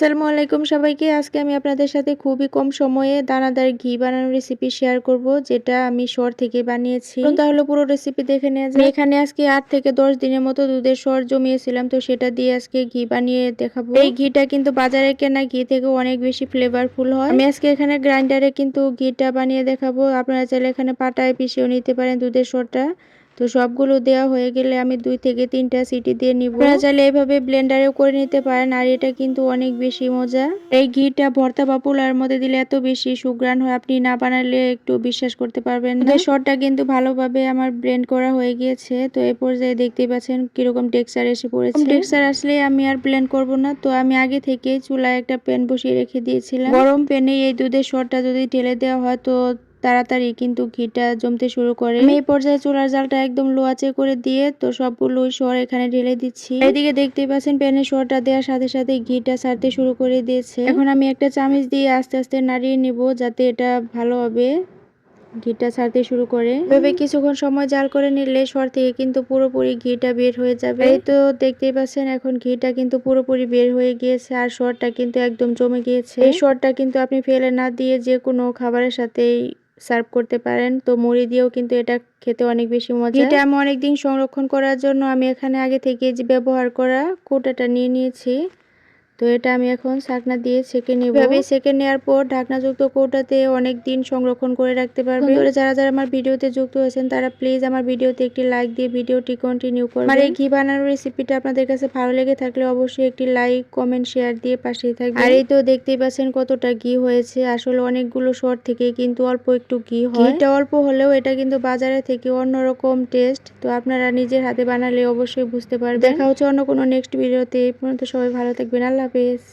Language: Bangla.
আসসালামু আলাইকুম সবাইকে। আজকে আমি আপনাদের সাথে খুবই কম সময়ে দানাদার ঘি বানানোর রেসিপি শেয়ার করব যেটা আমি শর থেকে বানিয়েছি। তাহলে পুরো রেসিপি দেখে নেওয়া যায় এখানে আজকে আট থেকে দশ দিনের মতো দুধের সর জমিয়েছিলাম তো সেটা দিয়ে আজকে ঘি বানিয়ে দেখাবো। এই ঘিটা কিন্তু বাজারে কেনা ঘি থেকে অনেক বেশি ফ্লেভারফুল হয়। আমি আজকে এখানে গ্রাইন্ডারে কিন্তু ঘিটা বানিয়ে দেখাবো। আপনারা চাইলে এখানে পাটায় পিষেও নিতে পারেন দুধের সরটা। তো সবগুলো দেওয়া হয়ে গেলে আমি দুই থেকে তিনটা সিটি দিয়ে নিব। আপনারা চাইলে এইভাবে ব্লেন্ডারেও করে নিতে পারেন আর এটা কিন্তু অনেক বেশি মজা। এই ঘিটা ভর্তা বা পোলার মধ্যে দিলে এত বেশি সুগ্রান হয় আপনি না বানালে একটু বিশ্বাস করতে পারবেন না। শটটা কিন্তু ভালোভাবে আমার ব্লেন্ড করা হয়ে গিয়েছে তো এই পর্যায়ে দেখতেই পাচ্ছেন কীরকম টেক্সচার এসে পড়েছে। টেক্সচার আসলে আমি আর ব্লেন্ড করব না তো আমি আগে থেকে চুলায় একটা প্যান বসিয়ে রেখে দিয়েছিলাম। গরম প্যানে এই দুধের শটটা যদি ঢেলে দেওয়া হয় তো তাড়াতাড়ি কিন্তু ঘিটা জমতে শুরু করে। এই পর্যায়ে চুলার জালটা একদম লো আঁচে করে দিয়ে তো সবগুলো সর এখানে ঢেলে দিচ্ছি। এদিকে দেখতেই পাচ্ছেন প্যানের সরটা দেওয়ার সাথে সাথে ঘিটা ছাড়তে শুরু করে দিয়েছে। এখন আমি একটা চামচ দিয়ে আস্তে আস্তে নাড়িয়ে নিব যাতে এটা ভালো হবে ঘিটা ছাড়তে শুরু করে। এভাবে কিছুক্ষণ সময় জাল করে নিলে সর থেকে কিন্তু পুরোপুরি ঘিটা বের হয়ে যাবে। এই তো দেখতেই পাচ্ছেন এখন ঘিটা কিন্তু পুরোপুরি বের হয়ে গিয়েছে আর সরটা কিন্তু একদম জমে গিয়েছে। এই সরটা কিন্তু আপনি ফেলে না দিয়ে যে কোনো খাবারের সাথেই সার্ভ করতে পারেন। তো মুড়ি দিয়েও কিন্তু এটা খেতে অনেক বেশি মজা। এটা আমি অনেকদিন সংরক্ষণ করার জন্য আমি এখানে আগে থেকে যে ব্যবহার করা কোটাটা নিয়ে নিয়েছি। তো এটা আমি এখন ছাকনা দিয়ে সেকে নিব। এভাবে সেকে নেওয়ার পর ঢাকনাযুক্ত কৌটাতে অনেক দিন সংরক্ষণ করে রাখতে পারবে। ধরে যারা যারা আমার ভিডিওতে যুক্ত হয়েছেন তারা প্লিজ আমার ভিডিওতে একটি লাইক দিয়ে ভিডিওটি কন্টিনিউ করবেন। আমার এই ঘি বানানোর রেসিপিটা আপনাদের কাছে ভালো লেগে থাকলে অবশ্যই একটি লাইক কমেন্ট শেয়ার দিয়ে পাশেই থাকবেন। আর এই তো দেখতেই পাচ্ছেন কতটা ঘি হয়েছে। আসলে অনেকগুলো শর থেকে কিন্তু অল্প একটু ঘি হয়। এটা অল্প হলেও এটা কিন্তু বাজারে থেকে অন্যরকম টেস্ট তো আপনারা নিজের হাতে বানালে অবশ্যই বুঝতে পারবেন। দেখা হচ্ছে অন্য কোনো নেক্সট ভিডিওতে এই পর্যন্ত সবাই ভালো থাকবেন। আল্লাহ হাফেজ